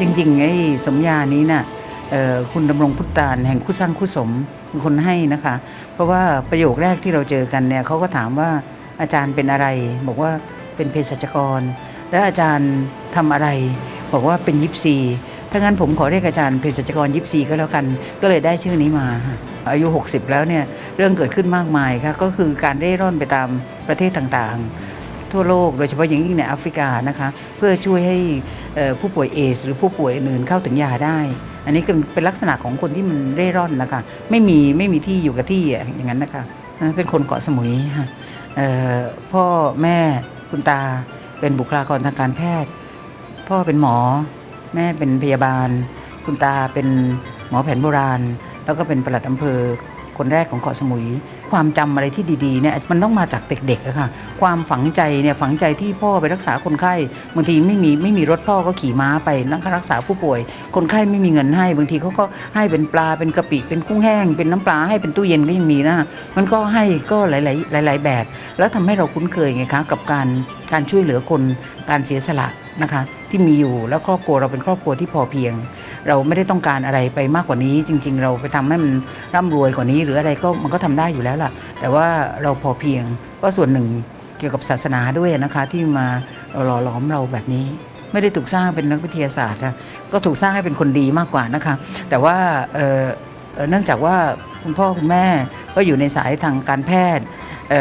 จริงๆไอ้สมญานี้น่ะเอ่อคุณดำรงพุทธานแห่งคู่สร้างคู่สมเป็นคนให้นะคะ เพราะว่าประโยคแรกที่เราเจอกันเนี่ยเขาก็ถามว่าอาจารย์เป็นอะไร บอกว่าเป็นเภสัชกร แล้วอาจารย์ทำอะไร บอกว่าเป็นยิปซีถ้างั้นผมขอเรียกอาจารย์เภสัชกรยิปซีก็แล้วกัน ก็เลยได้ชื่อนี้มา อายุ 60 แล้วเนี่ยเรื่องเกิดขึ้นมากมายค่ะก็คือการเร่ร่อนไปตามประเทศต่างๆ ทั่วโลกโดยเฉพาะอย่างยิ่งในแอฟริกานะคะ เพื่อช่วยให้ ผู้ป่วยเอสหรือผู้ป่วยอื่นเข้าถึงยาได้ อันนี้เป็นลักษณะของคนที่มันเร่ร่อนนะคะไม่มีไม่มีที่อยู่กับที่อะอย่างนั้นนะคะเป็นคนเกาะสมุยค่ะพ่อแม่คุณตาเป็นบุคลากรทางการแพทย์ พ่อเป็นหมอ แม่เป็นพยาบาล คุณตาเป็นหมอแผนโบราณ แล้วก็เป็นปลัดอำเภอคนแรกของเกาะสมุย ความจำอะไรที่ดีๆเนี่ยมันต้องมาจากเด็กๆอะค่ะความฝังใจเนี่ยฝังใจที่พ่อไปรักษาคนไข้บางทีไม่มีไม่มีรถพ่อก็ขี่ม้าไปนั่งรักษาผู้ป่วย คนไข้ไม่มีเงินให้บางทีเขาก็ให้เป็นปลาเป็นกะปิเป็นกุ้งแห้ง เป็นน้ำปลาให้เป็นตู้เย็นก็ยังมีนะมันก็ให้ก็หลายๆหลาย ๆ แบบ แล้วทำให้เราคุ้นเคยไงคะกับการการช่วยเหลือคนการเสียสละนะคะที่มีอยู่แล้วครอบครัวเราเป็นครอบครัวที่พอเพียง เราไม่ได้ต้องการอะไรไปมากกว่านี้ จริง ๆ เราไปทำให้มันร่ำรวยกว่านี้ หรืออะไรก็มันก็ทำได้อยู่แล้วล่ะ แต่ว่าเราพอเพียงก็ส่วนหนึ่งเกี่ยวกับศาสนาด้วยนะคะ ที่มาหล่อหลอมเราแบบนี้ ไม่ได้ถูกสร้างเป็นนักวิทยาศาสตร์นะก็ถูกสร้างให้เป็นคนดีมากกว่านะคะ แต่ว่าเนื่องจากว่าคุณพ่อคุณแม่ก็อยู่ในสายทางการแพทย์เ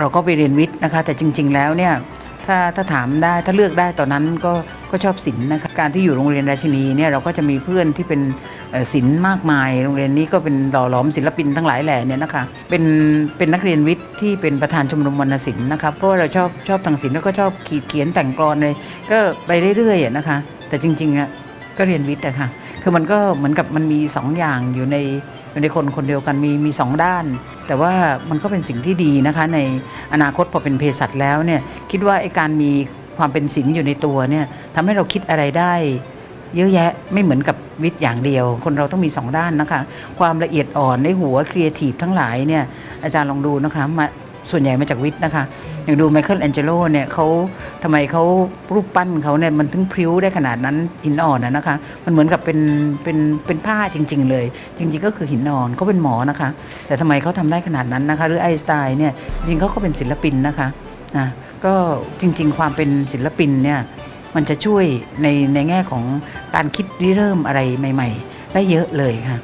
เราก็ไปเรียนวิทย์นะคะ แต่จริง ๆ แล้วเนี่ยถ้าถ้าถามได้ถ้าเลือกได้ตอนนั้นก็ ก็ชอบศิลป์นะคะการที่อยู่โรงเรียนราชินีเนี่ยเราก็จะมีเพื่อนที่เป็นศิลป์มากมาย โรงเรียนนี้ก็เป็นหล่อหลอมศิลปินทั้งหลายแหล่เนี่ยนะคะเป็นเป็นนักเรียนวิทย์ที่เป็นประธานชมรมวรรณศิลป์นะคะเพราะว่าเราชอบชอบทางศิลป์แล้วก็ชอบขีดเขียนแต่งกลอนเลยก็ไปเรื่อยๆนะคะ แต่จริงๆอะก็เรียนวิทย์อะค่ะคือมันก็เหมือนกับมันมีสองอย่างอยู่ในอยู่ในคนคนเดียวกันมีมีสองด้าน แต่ว่ามันก็เป็นสิ่งที่ดีนะคะในอนาคตพอเป็นเภสัชแล้วเนี่ยคิดว่าไอ้การมี ความเป็นศิลป์อยู่ในตัวเนี่ยทำให้เราคิดอะไรได้ เยอะแยะไม่เหมือนกับวิทย์อย่างเดียว คนเราต้องมีสองด้านนะคะ ความละเอียดอ่อนในหัวครีเอทีฟทั้งหลายเนี่ยอาจารย์ลองดูนะคะมาส่วนใหญ่มาจากวิทย์นะคะอย่างดูไมเคิลแองเจโลเนี่ยเขาทำไมเขารูปปั้นเขาเนี่ยมันถึงพริ้วได้ขนาดนั้นหินอ่อนนะนะคะ มันเหมือนกับเป็นเป็นเป็นผ้าจริง ๆ เลย จริง ๆ ก็คือหินอ่อนเขาเป็นหมอนะคะ แต่ทำไมเขาทำได้ขนาดนั้นนะคะ หรือไอน์สไตน์เนี่ยจริงๆเขาก็เป็นศิลปินนะคะนะ ก็จริง ๆ ความเป็นศิลปินเนี่ยมันจะช่วยในในแง่ของการคิดริเริ่มอะไรใหม่ ๆ ได้เยอะเลยค่ะ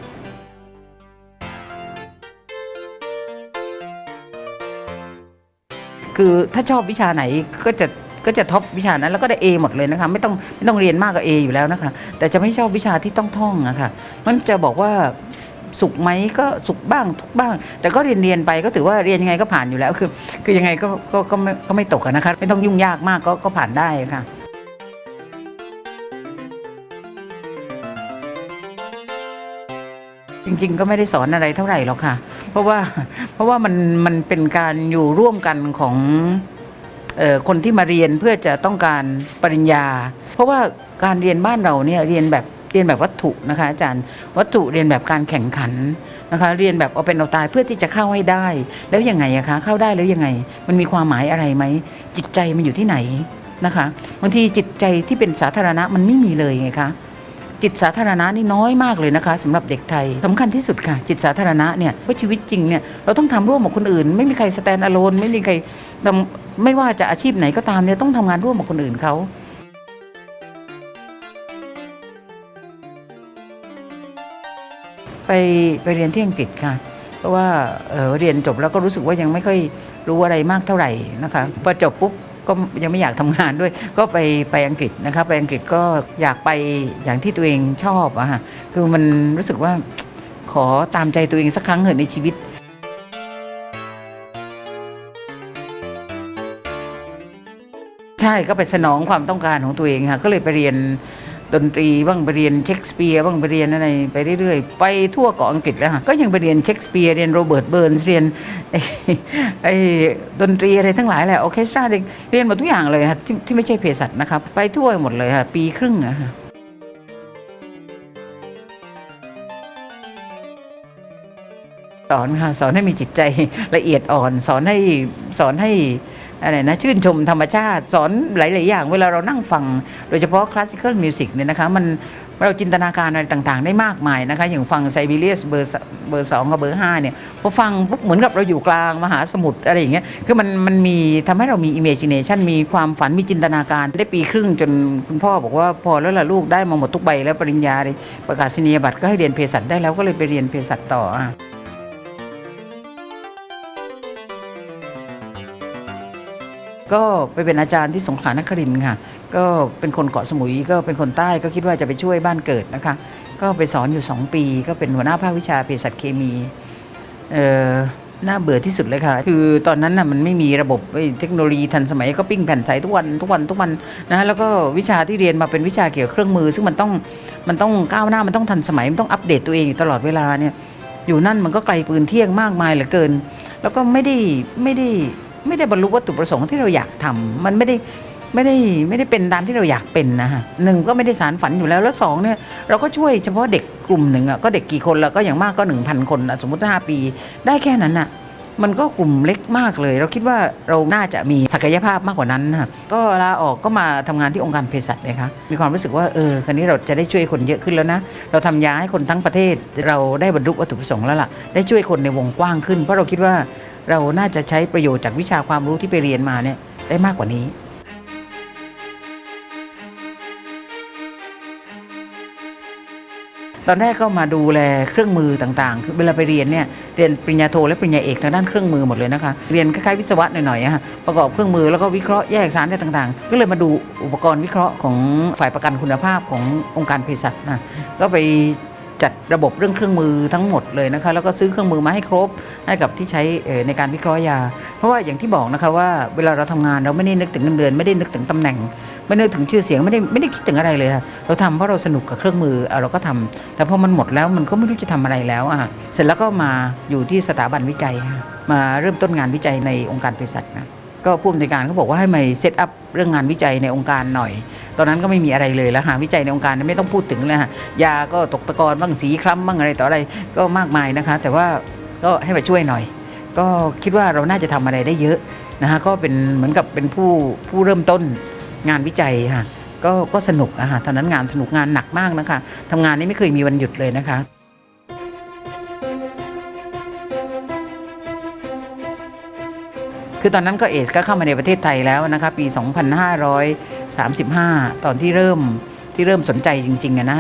คือถ้าชอบวิชาไหนก็จะก็จะท็อปวิชานั้นแล้วก็ได้ A หมดเลยนะคะไม่ต้องไม่ต้องเรียนมากกว่า A อยู่แล้วนะคะ แต่จะไม่ชอบวิชาที่ต้องท่องอะค่ะมันจะบอกว่า สุขไหมก็สุขบ้างทุกบ้าง แต่ก็เรียนเรียนไปก็ถือว่าเรียนยังไงก็ผ่านอยู่แล้ว คือ คือยังไงก็ก็ก็ไม่ก็ไม่ตกนะคะไม่ต้องยุ่งยากมากก็ก็ผ่านได้ค่ะจริงๆ ก็ไม่ได้สอนอะไรเท่าไหร่หรอกค่ะ เพราะว่าเพราะว่ามันมันเป็นการอยู่ร่วมกันของเออคนที่มาเรียนเพื่อจะต้องการปริญญา เพราะว่าการเรียนบ้านเราเนี่ยเรียนแบบ เรียนแบบวัตถุนะคะอาจารย์วัตถุเรียนแบบการแข่งขันนะคะเรียนแบบเอาเป็นเอาตายเพื่อที่จะเข้าให้ได้ แล้วยังไงอะคะเข้าได้แล้วยังไง มันมีความหมายอะไรไหมจิตใจมันอยู่ที่ไหนนะคะบางทีจิตใจที่เป็นสาธารณะมันไม่มีเลยไงคะจิตสาธารณะนี่น้อยมากเลยนะคะสำหรับเด็กไทยสำคัญที่สุดค่ะ จิตสาธารณะเนี่ยเพราชีวิตจริงเนี่ยเราต้องทำร่วมกับคนอื่น ไม่มีใครสแตนอะโลนไม่มีใครไม่ว่าจะอาชีพไหนก็ตามเนี่ยต้องทำงานร่วมกับคนอื่นเขา ไปไปเรียนที่อังกฤษค่ะ เพราะว่าเเรียนจบแล้วก็รู้สึกว่ายังไม่ค่อยรู้อะไรมากเท่าไหร่นะคะพอจบปุ๊บก็ยังไม่อยากทำงานด้วย ก็ไปไปอังกฤษนะคะไปอังกฤษก็อยากไปอย่างที่ตัวเองชอบอะค่ะคือมันรู้สึกว่าขอตามใจตัวเองสักครั้งเถอะในชีวิตใช่ก็ไปสนองความต้องการของตัวเองค่ะก็เลยไปเรียน ดนตรีบ้างไปเรียนเชคสเปียร์บ้างไปเรียนอะไรไปเรื่อยๆ ไปทั่วเกาะอังกฤษแล้วค่ะก็ยังไปเรียนเชคสเปียร์เรียนโรเบิร์ตเบิร์นเรียนไอ้ดนตรีอะไรทั้งหลายแหละออเคสตราเรียนหมดทุกอย่างเลยค่ะที่ที่ไม่ใช่เภสัชนะครับไปทั่วหมดเลยค่ะปีครึ่งอะค่ะสอนค่ะสอนให้มีจิตใจละเอียดอ่อน สอนให้สอนให้ อะไรนะชื่นชมธรรมชาติสอนหลาย ๆ อย่าง เวลาเรานั่งฟัง โดยเฉพาะคลาสสิคอลมิวสิกเนี่ยนะคะมันเราจินตนาการอะไรต่าง ๆ ได้มากมายนะคะ อย่างฟังไซบีเรียสเบอร์เบอร์สองกับเบอร์ห้าเนี่ยพอฟังปุ๊บเหมือนกับเราอยู่กลางมหาสมุทรอะไรอย่างเงี้ยคือมันมันมีทำให้เรามี imagination มีความฝันมีจินตนาการได้ปีครึ่งจนคุณพ่อบอกว่าพอแล้วล่ะลูกได้มาหมดทุกใบแล้วปริญญาเลยประกาศนียบัตรก็ให้เรียนเภสัชได้แล้วก็เลยไปเรียนเภสัชต่อ ก็ไปเป็นอาจารย์ที่สงขลานครินทร์ค่ะ ก็เป็นคนเกาะสมุยก็เป็นคนใต้ก็คิดว่าจะไปช่วยบ้านเกิดนะคะ ก็ไปสอนอยู่ 2 ปี ก็เป็นหัวหน้าภาควิชาเภสัชเคมีเอ่อน่าเบื่อที่สุดเลยค่ะ คือตอนนั้นน่ะมันไม่มีระบบเทคโนโลยีทันสมัยก็ปิ้งแผ่นใสทุกวันทุกวันทุกวันนะฮะแล้วก็วิชาที่เรียนมาเป็นวิชาเกี่ยวกับเครื่องมือ ซึ่งมันต้องมันต้องก้าวหน้ามันต้องทันสมัยมันต้องอัปเดตตัวเองอยู่ตลอดเวลาเนี่ยอยู่นั่นมันก็ไกลปืนเที่ยงมากมายเหลือเกิน แล้วก็ไม่ได้ไม่ได้ ไม่ได้บรรลุวัตถุประสงค์ที่เราอยากทำมันไม่ได้ไม่ได้ไม่ได้เป็นตามที่เราอยากเป็นนะฮะหนึ่งก็ไม่ได้สารฝันอยู่แล้วแล้วสองเนี่ยเราก็ช่วยเฉพาะเด็กกลุ่มหนึ่งอะก็เด็กกี่คนและก็อย่างมากก็หนึ่งพันคนอะสมมติห้าปี ได้แค่นั้นอะมันก็กลุ่มเล็กมากเลย เราคิดว่าเราน่าจะมีศักยภาพมากกว่านั้นนะก็ลาออกก็มาทำงานที่องค์การเภสัชเลยคะมีความรู้สึกว่าเออครั้นี้เราจะได้ช่วยคนเยอะขึ้นแล้วนะ เราทำยาให้คนทั้งประเทศ เราได้บรรลุวัตถุประสงค์แล้วล่ะ ได้ช่วยคนในวงกว้างขึ้น เพราะเราคิดว่า เราน่าจะใช้ประโยชน์จากวิชาความรู้ที่ไปเรียนมาเนี่ยได้มากกว่านี้ตอนแรกก็มาดูแลเครื่องมือต่างๆ คือเวลาไปเรียนเนี่ยเรียนปริญญาโทและปริญญาเอกทางด้านเครื่องมือหมดเลยนะคะ เรียนคล้ายๆวิศวะหน่อยๆอะะประกอบเครื่องมือแล้วก็วิเคราะห์แยกสารอะไรต่างๆ ก็เลยมาดูอุปกรณ์วิเคราะห์ของฝ่ายประกันคุณภาพขององค์การเภสัชนะ ก็ไป จัดระบบเรื่องเครื่องมือทั้งหมดเลยนะคะแล้วก็ซื้อเครื่องมือมาให้ครบให้กับที่ใช้ในการวิเคราะห์ยา เพราะว่าอย่างที่บอกนะคะว่าเวลาเราทำงานเราไม่ได้นึกถึงเงินเดือน ไม่ได้นึกถึงตำแหน่ง ไม่นึกถึงชื่อเสียงไม่ได้ไม่ได้คิดถึงอะไรเลยค่ะเราทำเพราะเราสนุกกับเครื่องมือเราก็ทำแต่พอมันหมดแล้วมันก็ไม่รู้จะทำอะไรแล้วอะเสร็จแล้วก็มาอยู่ที่สถาบันวิจัย มาเริ่มต้นงานวิจัยในองค์การเภสัชนะ ก็ผู้อำนวยการเขาบอกว่าให้มาเซตอัพเรื่องงานวิจัยในองค์การหน่อย ตอนนั้นก็ไม่มีอะไรเลยแล้วหาวิจัยในองค์การไม่ต้องพูดถึงเลยค่ะยาก็ตกตะกอนบ้างสีคล้ำบ้างอะไรต่ออะไรก็มากมายนะคะ แต่ว่าก็ให้มาช่วยหน่อย ก็คิดว่าเราน่าจะทำอะไรได้เยอะนะคะก็เป็นเหมือนกับเป็นผู้ผู้เริ่มต้นงานวิจัยค่ะก็ก็สนุกอะค่ะตอนนั้นงานสนุกงานหนักมากนะคะทำงานนี้ไม่เคยมีวันหยุดเลยนะคะ คือตอนนั้นก็เอสก็เข้ามาในประเทศไทยแล้วนะคะปี 2535 ตอนที่เริ่มที่เริ่มสนใจจริงๆนะ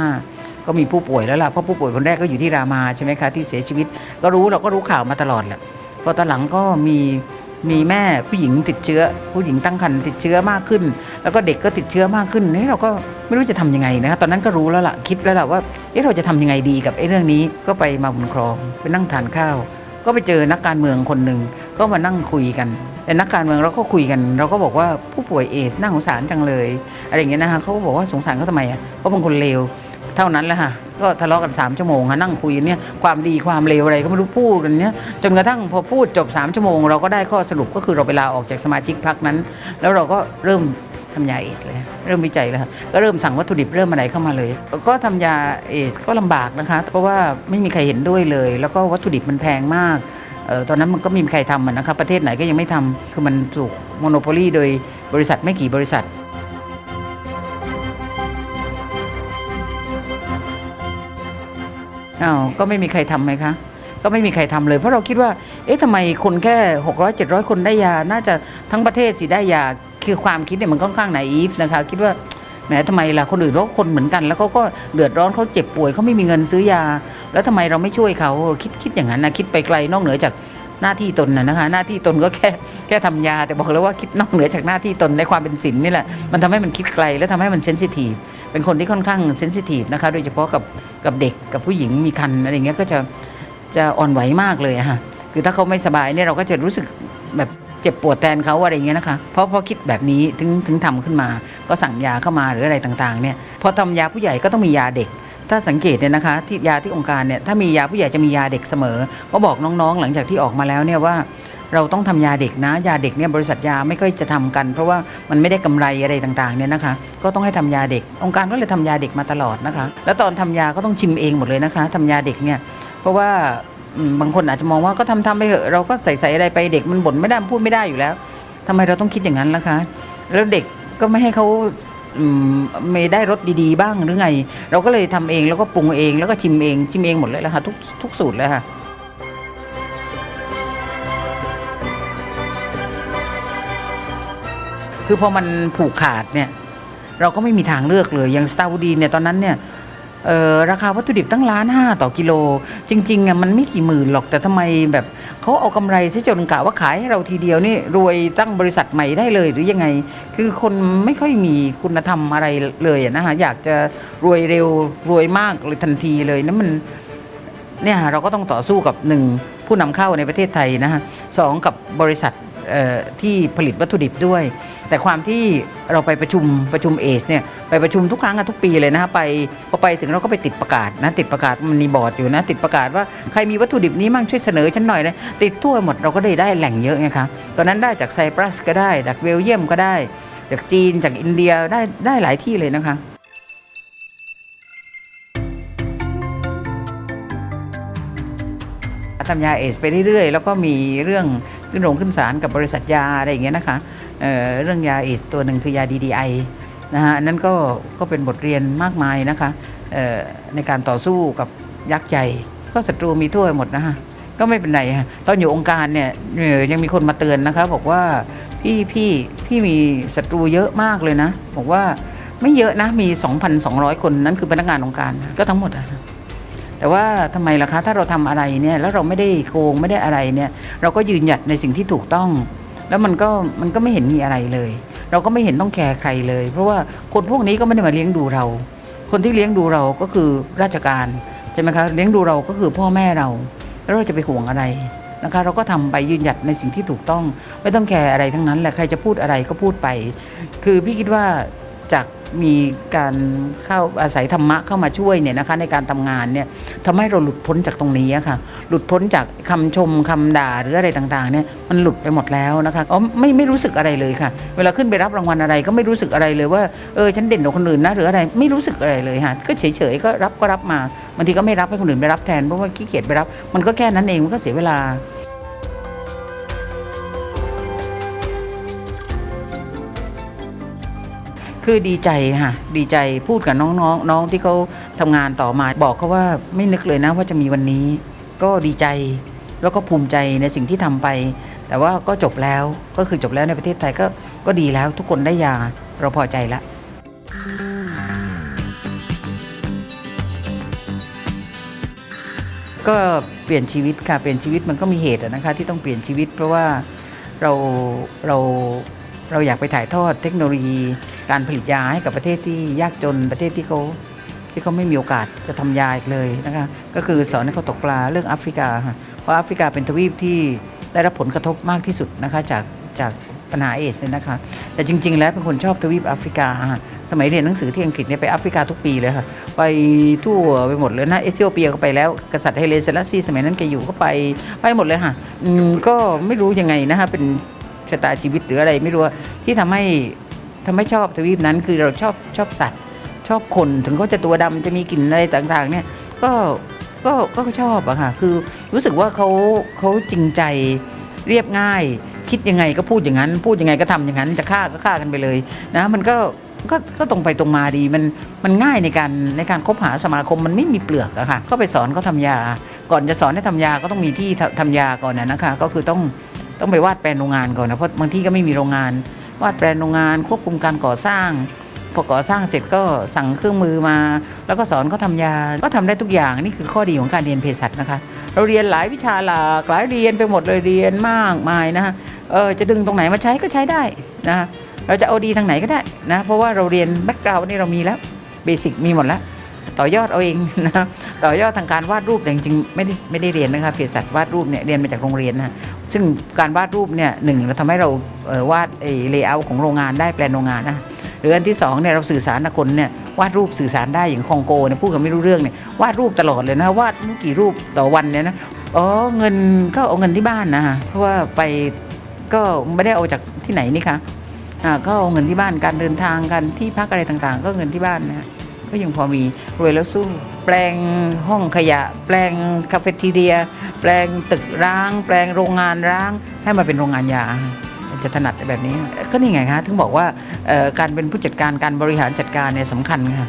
2535 ก็มีผู้ป่วยแล้วล่ะ เพราะผู้ป่วยคนแรกก็อยู่ที่รามาใช่ไหมคะที่เสียชีวิต ก็รู้เราก็รู้ข่าวมาตลอดแหละพอตอนหลังก็มีมีแม่ผู้หญิงติดเชื้อ ผู้หญิงตั้งครรภ์ติดเชื้อมากขึ้น แล้วก็เด็กก็ติดเชื้อมากขึ้นนี่เราก็ไม่รู้จะทำยังไงนะคะตอนนั้นก็รู้แล้วล่ะคิดแล้วล่ะว่าเอ๊ะเราจะทำยังไงดีกับไอ้เรื่องนี้ก็ไปมาบุญครองไปนั่งทานข้าว ก็ไปเจอนักการเมืองคนหนึ่งก็มานั่งคุยกัน แต่นักการเมืองเราก็คุยกัน เราก็บอกว่าผู้ป่วยเอสน่าสงสารจังเลย อะไรอย่างเงี้ยนะคะเขาก็บอกว่าสงสารเขาทำไมอะเพราะเป็นคนเลวเท่านั้นแหละค่ะก็ทะเลาะกันสามชั่วโมงค่ะนั่งคุยกันเนี่ยความดีความเลวอะไรก็ไม่รู้พูดกันเนี้ยจนกระทั่งพอพูดจบสามชั่วโมง เราก็ได้ข้อสรุปก็คือเราไปลาออกจากสมาชิกพรรคนั้น แล้วเราก็เริ่ม ทำยาเอสเลย เริ่มวิจัยแล้วก็เริ่มสั่งวัตถุดิบเริ่มอะไรเข้ามาเลย ก็ทำยาเอสก็ลำบากนะคะ เพราะว่าไม่มีใครเห็นด้วยเลย แล้วก็วัตถุดิบมันแพงมากออตอนนั้นมันก็ไมมีใครทำนะคะประเทศไหนก็ยังไม่ทำคือมันถูกโมโนโพลีโดยบริษัทไม่กี่บริษัทอ้าวก็ไม่มีใครทำไหมคะก็ไม่มีใครทำเลย เพราะเราคิดว่า เอ๊ะทำไมคนแค่ 600 700 คนได้ยา น่าจะทั้งประเทศสิได้ยา คือความคิดเนี่ยมันค่อนข้างไนอีฟนะคะ คิดว่าแหมทำไมล่ะคนอื่นเขาคนเหมือนกัน แล้วเขาก็เดือดร้อนเขาเจ็บป่วยเขาไม่มีเงินซื้อยา แล้วทำไมเราไม่ช่วยเขาคิดคิดอย่างนั้นนะคิดไปไกลนอกเหนือจากหน้าที่ตนนะนะคะ หน้าที่ตนก็แค่แค่ทำยา แต่บอกแล้วว่าคิดนอกเหนือจากหน้าที่ตนในความเป็นศิลนี่แหละมันทำให้มันคิดไกลและทำให้มันเซนซิทีฟเป็นคนที่ค่อนข้างเซนซิทีฟนะคะโดยเฉพาะกับกับเด็กกับผู้หญิงมีคันอะไรเงี้ยก็จะจะอ่อนไหวมากเลยอะค่ะคือถ้าเขาไม่สบายเนี่ยเราก็จะรู้สึกแบบ เจ็บปวดแทนเขาอะไรอย่างเงี้ยนะคะเพราะพราะคิดแบบนี้ถึงถึงทำขึ้นมา ก็สั่งยาเข้ามาหรืออะไรต่างๆเนี่ยพอทำยาผู้ใหญ่ก็ต้องมียาเด็ก ถ้าสังเกตเนี่ยนะคะที่ยาที่องค์การเนี่ยถ้ามียาผู้ใหญ่จะมียาเด็กเสมอ ก็บอกน้องๆ หลังจากที่ออกมาแล้วเนี่ยว่าเราต้องทำยาเด็กนะ ยาเด็กเนี่ยบริษัทยาไม่ค่อยจะทำกัน เพราะว่ามันไม่ได้กำไรอะไรต่างๆเนี่ยนะคะ ก็ต้องให้ทำยาเด็ก องค์การก็เลยทำยาเด็กมาตลอดนะคะ แล้วตอนทำยาก็ต้องชิมเองหมดเลยนะคะทำยาเด็กเนี่ยเพราะว่า บางคนอาจจะมองว่าก็ทำทำไปเถอะเราก็ใส่ใส่อะไรไปเด็กมันบ่นไม่ได้พูดไม่ได้อยู่แล้วทำไมเราต้องคิดอย่างนั้นล่ะคะ แล้วเด็กก็ไม่ให้เขาอืมไม่ได้รสดีๆ บ้างหรือไง เราก็เลยทำเองแล้วก็ปรุงเองแล้วก็ชิมเองชิมเองหมดเลยละค่ะทุกทุกสูตรเลยค่ะ คือพอมันผูกขาดเนี่ย เราก็ไม่มีทางเลือกเลยอย่างสตาร์วูดีเนี่ยตอนนั้นเนี่ย เออราคาวัตถุดิบตั้งล้านห้าต่อกิโล จริงๆอะมันไม่กี่หมื่นหรอกแต่ทำไมแบบเขาเอากำไรซะจนกะว่าขายให้เราทีเดียวนี่รวยตั้งบริษัทใหม่ได้เลยหรือยังไง คือคนไม่ค่อยมีคุณธรรมอะไรเลยนะคะอยากจะรวยเร็วรวยมากเลยทันทีเลยนั่นมันเนี่ยเราก็ต้องต่อสู้กับหนึ่งผู้นำเข้าในประเทศไทยนะฮะสองกับบริษัท ที่ผลิตวัตถุดิบด้วย แต่ความที่เราไปประชุมประชุมเอสเนี่ยไปประชุมทุกครั้งทุกปีเลยนะฮะไปพอไปถึงเราก็ไปติดประกาศนะติดประกาศมันมีบอร์ดอยู่นะ ติดประกาศว่าใครมีวัตถุดิบนี้มั่งช่วยเสนอฉันหน่อยนะติดทั่วหมดเราก็ได้ได้แหล่งเยอะไงคะตอนนั้นได้จากไซปรัสก็ได้จากเบลเยียมก็ได้ จากจีนจากอินเดียได้ได้หลายที่เลยนะคะทำยาเอสไปเรื่อยๆ แล้วก็มีเรื่อง ขึ้นโรงขึ้นศาลกับบริษัทยาอะไรอย่างเงี้ยนะคะเเรื่องยาเอสตัวหนึ่งคือยา DDI นะฮะอันนั้นก็ก็เป็นบทเรียนมากมายนะคะในการต่อสู้กับยักษ์ใหญ่ก็ศัตรูมีทั่วหมดนะคะก็ไม่เป็นไรฮะตอนอยู่องค์การเนี่ยยังมีคนมาเตือนนะคะบอกว่าพี่พี่พี่มีศัตรูเยอะมากเลยนะ บอกว่าไม่เยอะนะมี 2,200 คนนั้นคือพนักงานองค์การก็ทั้งหมดอะ แต่ว่าทำไมล่ะคะถ้าเราทำอะไรเนี่ยแล้วเราไม่ได้โกงไม่ได้อะไรเนี่ยเราก็ยืนหยัดในสิ่งที่ถูกต้อง แล้วมันก็มันก็ไม่เห็นมีอะไรเลย เราก็ไม่เห็นต้องแคร์ใครเลย เพราะว่าคนพวกนี้ก็ไม่ได้มาเลี้ยงดูเรา คนที่เลี้ยงดูเราก็คือราชการใช่ไหมคะเลี้ยงดูเราก็คือพ่อแม่เรา แล้วเราจะไปห่วงอะไรนะคะเราก็ทำไปยืนหยัดในสิ่งที่ถูกต้อง ไม่ต้องแคร์อะไรทั้งนั้นแหละใครจะพูดอะไรก็พูดไป คือพี่คิดว่าจาก มีการเข้าอาศัยธรรมะเข้ามาช่วยเนี่ยนะคะในการทำงานเนี่ยทำให้เราหลุดพ้นจากตรงนี้ค่ะ หลุดพ้นจากคำชมคำด่าหรืออะไรต่างๆเนี่ยมันหลุดไปหมดแล้วนะคะอ๋อไม่ไม่รู้สึกอะไรเลยค่ะ เวลาขึ้นไปรับรางวัลอะไรก็ไม่รู้สึกอะไรเลยว่าเออฉันเด่นกว่าคนอื่นนะหรืออะไรไม่รู้สึกอะไรเลยค่ะก็เฉยๆก็รับก็รับมาบางทีก็ไม่รับให้คนอื่นไปรับแทนเพราะว่าขี้เกียจไปรับ มันก็แค่นั้นเองมันก็เสียเวลา คือดีใจค่ะดีใจพูดกับน้องๆน้องที่เขาทำงานต่อมาบอกเขาว่าไม่นึกเลยนะว่าจะมีวันนี้ ก็ดีใจแล้วก็ภูมิใจในสิ่งที่ทำไป แต่ว่าก็จบแล้วก็คือจบแล้วในประเทศไทยก็ก็ดีแล้วทุกคนได้ยาเราพอใจละก็เปลี่ยนชีวิตค่ะเปลี่ยนชีวิตมันก็มีเหตุนะคะที่ต้องเปลี่ยนชีวิต เพราะว่าเราเราเราอยากไปถ่ายทอดเทคโนโลยี การผลิตยาให้กับประเทศที่ยากจนประเทศที่เขาที่เขาไม่มีโอกาสจะทำยาอีกเลยนะคะก็คือสอนให้เขาตกปลาเรื่องแอฟริกาค่ะเพราะแอฟริกาเป็นทวีปที่ได้รับผลกระทบมากที่สุดนะคะจากจากปัญหาเอสเนี่ยนะคะ แต่จริง ๆ แล้วเป็นคนชอบทวีปแอฟริกา สมัยเรียนหนังสือที่อังกฤษเนี่ยไปแอฟริกาทุกปีเลยค่ะ ไปทั่วไปหมดเลยนะเอธิโอเปียก็ไปแล้ว กษัตริย์ไฮเลเซลัสซีสมัยนั้นแกอยู่ก็ไปไปหมดเลยค่ะก็ไม่รู้ยังไงนะคะเป็นชะตาชีวิตหรืออะไรไม่รู้ที่ทำให้ ทำให้ชอบทวีปนั้นคือเราชอบชอบสัตว์ ชอบคนถึงเขาจะตัวดำจะมีกลิ่นอะไรต่างๆ เนี่ยก็ก็ก็ชอบอะค่ะคือรู้สึกว่าเขาเขาจริงใจเรียบง่าย คิดยังไงก็พูดอย่างนั้น พูดยังไงก็ทำอย่างนั้น จะฆ่าก็ฆ่ากันไปเลยนะมันก็ก็ก็ตรงไปตรงมาดีมันมันง่ายในการในการคบหาสมาคมมันไม่มีเปลือกอะค่ะก็ไปสอนเขาทำยา ก่อนจะสอนให้ทำยาก็ต้องมีที่ทำทำยาก่อนนะคะก็คือต้องต้องไปวาดแปลนโรงงานก่อนนะเพราะบางที่ก็ไม่มีโรงงาน วาดแปลนโรงงานควบคุมการก่อสร้าง พอก่อสร้างเสร็จก็สั่งเครื่องมือมา แล้วก็สอนเขาทำยา ก็ทำได้ทุกอย่างนี่คือข้อดีของการเรียนเภสัชนะคะ เราเรียนหลายวิชาหลากหลายเรียนไปหมดเลยเรียนมากมายนะฮะเออจะดึงตรงไหนมาใช้ก็ใช้ได้นะะเราจะเอาดีทางไหนก็ได้นะเพราะว่าเราเรียนแบ็กกราวน์นี่เรามีแล้วเบสิกมีหมดแล้วต่อยอดเอาเองนะต่อยอดทางการวาดรูปแต่จริงๆไม่ได้ไม่ได้เรียนนะคะเภสัชวาดรูปเนี่ยเรียนมาจากโรงเรียนนะ ซึ่งการวาดรูปเนี่ยหนึ่งเราทำให้เราเวาดไอ้เลเยอร์ของโรงงานได้แปลนโรงงานนะหรืออันที่สองเนี่ยเราสื่อสารคนเนี่ยวาดรูปสื่อสารได้อย่างคองโกเนี่ยพูดกันไม่รู้เรื่องเนี่ยวาดรูปตลอดเลยนะวาดกี่รูปต่อวันเนี่ยนะอ๋อเงินก็เอาเงินที่บ้านนะเพราะว่าไปก็ไม่ได้เอาจากที่ไหนนี่คะอ่าก็เอาเงินที่บ้านการเดินทางกันที่พักอะไรต่างๆ ก็เงินที่บ้านนะ ก็ยังพอมีรวยแล้วสู้ แปลงห้องขยะ แปลงคาเฟ่ทีเดีย แปลงตึกร้าง แปลงโรงงานร้าง ให้มาเป็นโรงงานยาจะถนัดแบบนี้ ก็นี่ไงคะถึงบอกว่าการเป็นผู้จัดการการบริหารจัดการเนี่ยสำคัญค่ะ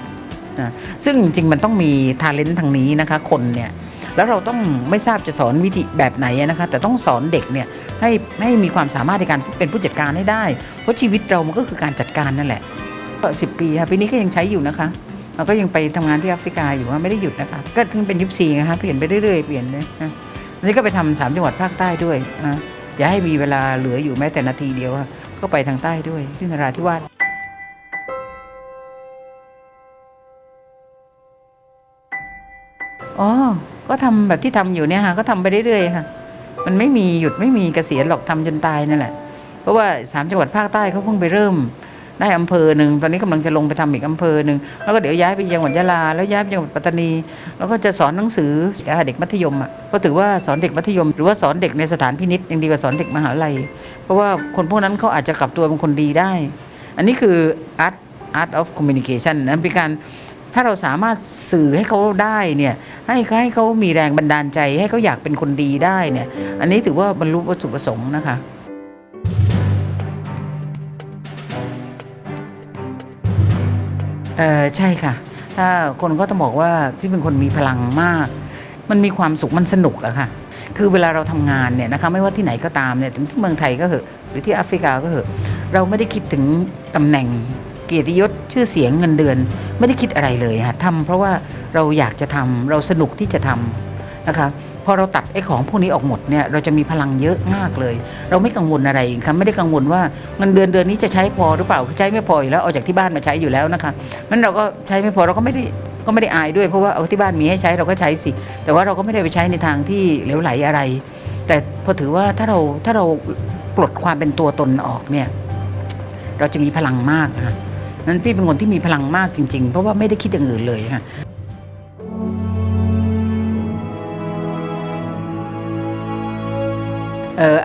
ซึ่งจริงมันต้องมีทาเลนต์ทางนี้นะคะคนเนี่ยแล้วเราต้องไม่ทราบจะสอนวิธีแบบไหนนะคะแต่ต้องสอนเด็กเนี่ยให้ให้มีความสามารถในการเป็นผู้จัดการให้ได้ เพราะชีวิตเรามันก็คือการจัดการนั่นแหละก็สิปีค่ะปีนี้ก็ยังใช้อยู่นะคะ เราก็ยังไปทำงานที่แอฟริกาอยู่ว่าไม่ได้หยุดนะคะ ก็ถึงเป็นยุคสี่นะคะเปลี่ยนไปเรื่อยๆเปลี่ยนเลยนะอันนี้ก็ไปทำสามจังหวัดภาคใต้ด้วยนะอย่าให้มีเวลาเหลืออยู่แม้แต่นาทีเดียวก็ไปทางใต้ด้วยที่นราธิวาสอ๋อ ก็ทำแบบที่ทำอยู่เนี่ยค่ะ ก็ทำไปเรื่อยๆค่ะ มันไม่มีหยุดไม่มีเกษียณหรอกทำจนตายนั่นแหละ เพราะว่าสามจังหวัดภาคใต้เขาเพิ่งไปเริ่ม ได้อำเภอหนึ่งตอนนี้กำลังจะลงไปทำอีกอำเภอหนึ่งแล้วก็เดี๋ยวย้ายไปจังหวัดยะลาแล้วย้ายไปจังหวัดปัตตานี แล้วก็จะสอนหนังสือเด็กมัธยมอะก็ถือว่าสอนเด็กมัธยม หรือว่าสอนเด็กในสถานพินิษยังดีกว่าสอนเด็กมหาลัย เพราะว่าคนพวกนั้นเขาอาจจะกลับตัวเป็นคนดีได้ อันนี้คือ art art of communication นะเป็นการถ้าเราสามารถสื่อให้เขาได้เนี่ยให้เขาให้เขามีแรงบันดาลใจ ให้เขาอยากเป็นคนดีได้เนี่ย อันนี้ถือว่าบรรลุวัตถุประสงค์นะคะ เออใช่ค่ะ ถ้าคนก็ต้องบอกว่าพี่เป็นคนมีพลังมาก มันมีความสุขมันสนุกอะค่ะ คือเวลาเราทำงานเนี่ยนะคะไม่ว่าที่ไหนก็ตามเนี่ยถึงที่เมืองไทยก็เหอะหรือที่แอฟริกาก็เหอะเราไม่ได้คิดถึงตำแหน่งเกียรติยศชื่อเสียงเงินเดือน ไม่ได้คิดอะไรเลยค่ะทำเพราะว่าเราอยากจะทำเราสนุกที่จะทำนะคะ พอเราตัดไอ้ของพวกนี้ออกหมดเนี่ยเราจะมีพลังเยอะมากเลย เราไม่กังวลอะไรค่ะไม่ได้กังวลว่าเงินเดือนเดือนนี้จะใช้พอหรือเปล่าคือใช้ไม่พออยู่แล้วเอาจากที่บ้านมาใช้อยู่แล้วนะคะมันเราก็ใช้ไม่พอเราก็ไม่ได้ก็ไม่ได้อายด้วยเพราะว่าเอาที่บ้านมีให้ใช้เราก็ใช้สิ แต่ว่าเราก็ไม่ได้ไปใช้ในทางที่เหลวไหลอะไร แต่พอถือว่าถ้าเราถ้าเราปลดความเป็นตัวตนออกเนี่ย เราจะมีพลังมากค่ะนั้นพี่เป็นคนที่มีพลังมากจริง ๆ เพราะว่าไม่ได้คิดอย่างอื่นเลยค่ะ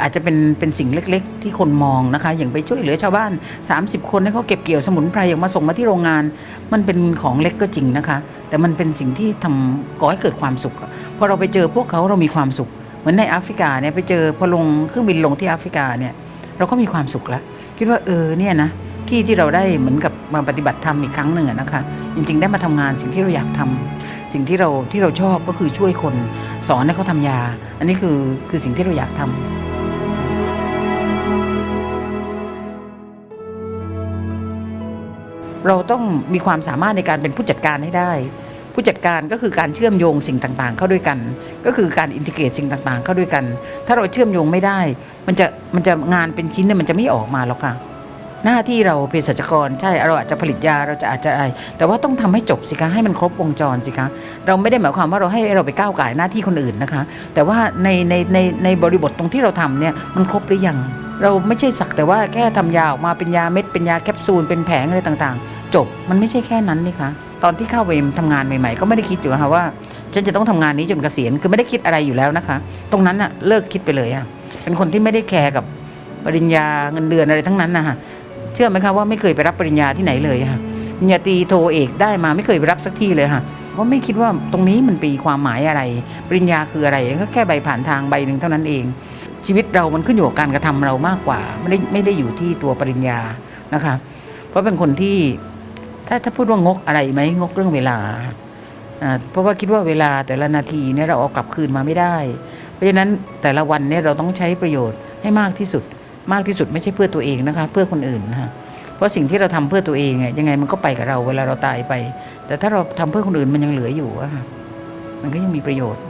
อาจจะเป็นเป็นสิ่งเล็ก ๆ ที่คนมองนะคะ อย่างไปช่วยเหลือชาวบ้าน 30 คนให้เขาเก็บเกี่ยวสมุนไพรอย่างมาส่งมาที่โรงงาน มันเป็นของเล็กก็จริงนะคะ แต่มันเป็นสิ่งที่ทำก่อให้เกิดความสุขพอเราไปเจอพวกเขาเรามีความสุข เหมือนในแอฟริกาเนี่ยไปเจอพอลงเครื่องบินลงที่แอฟริกาเนี่ยเราก็มีความสุขแล้วคิดว่าเออเนี่ยนะที่ที่เราได้เหมือนกับมาปฏิบัติธรรมอีกครั้งหนึ่งนะคะ จริง ๆ ได้มาทำงานสิ่งที่เราอยากทำ สิ่งที่เราที่เราชอบก็คือช่วยคนสอนให้เขาทำยา อันนี้คือคือสิ่งที่เราอยากทำเราต้องมีความสามารถในการเป็นผู้จัดการให้ได้ ผู้จัดการก็คือการเชื่อมโยงสิ่งต่างๆ เข้าด้วยกัน ก็คือการอินทิเกรตสิ่งต่างๆ เข้าด้วยกัน ถ้าเราเชื่อมโยงไม่ได้ มันจะมันจะงานเป็นชิ้นเนี่ยมันจะไม่ออกมาหรอกค่ะ หน้าที่เราเภสัชกรใช่เราอาจจะผลิตยาเราจะอาจจะอะไรแต่ว่าต้องทำให้จบสิคะให้มันครบวงจรสิคะเราไม่ได้หมายความว่าเราให้เราไปก้าวไก่หน้าที่คนอื่นนะคะ แต่ว่าในในในในบริบทตรงที่เราทำเนี่ยมันครบหรือยังเราไม่ใช่สักแต่ว่าแค่ทำยาออกมาเป็นยาเม็ดเป็นยาแคปซูลเป็นแผงอะไรต่างๆ จบมันไม่ใช่แค่นั้นนี่คะตอนที่เข้าไปทำงานใหม่ๆ ก็ไม่ได้คิดอยู่ค่ะว่าฉันจะต้องทำงานนี้จนเกษียณคือไม่ได้คิดอะไรอยู่แล้วนะคะ ตรงนั้นอะเลิกคิดไปเลยอะเป็นคนที่ไม่ได้แคร์กับปริญญาเงินเดือนอะไรทั้งนั้นนะคะ ชื่อไหมคะว่าไม่เคยไปรับปริญญาที่ไหนเลยค่ะปริญญาตรีโทเอกได้มาไม่เคยไปรับสักที่เลยค่ะเพราะไม่คิดว่าตรงนี้มันปีความหมายอะไร ปริญญาคืออะไรก็แค่ใบผ่านทางใบหนึ่งเท่านั้นเอง ชีวิตเรามันขึ้นอยู่กับการกระทำเรามากกว่า ไม่ได้ไม่ได้อยู่ที่ตัวปริญญานะคะ เพราะเป็นคนที่ถ้าถ้าพูดว่างกอะไรไหมงกเรื่องเวลาอ่าเพราะว่าคิดว่าเวลาแต่ละนาทีเนี่ยเราเอากลับคืนมาไม่ได้ เพราะฉะนั้นแต่ละวันเนี่ยเราต้องใช้ประโยชน์ให้มากที่สุด มากที่สุดไม่ใช่เพื่อตัวเองนะคะ เพื่อคนอื่นนะคะเพราะสิ่งที่เราทำเพื่อตัวเองยังไงมันก็ไปกับเราเวลาเราตายไป แต่ถ้าเราทำเพื่อคนอื่นมันยังเหลืออยู่อะค่ะมันก็ยังมีประโยชน์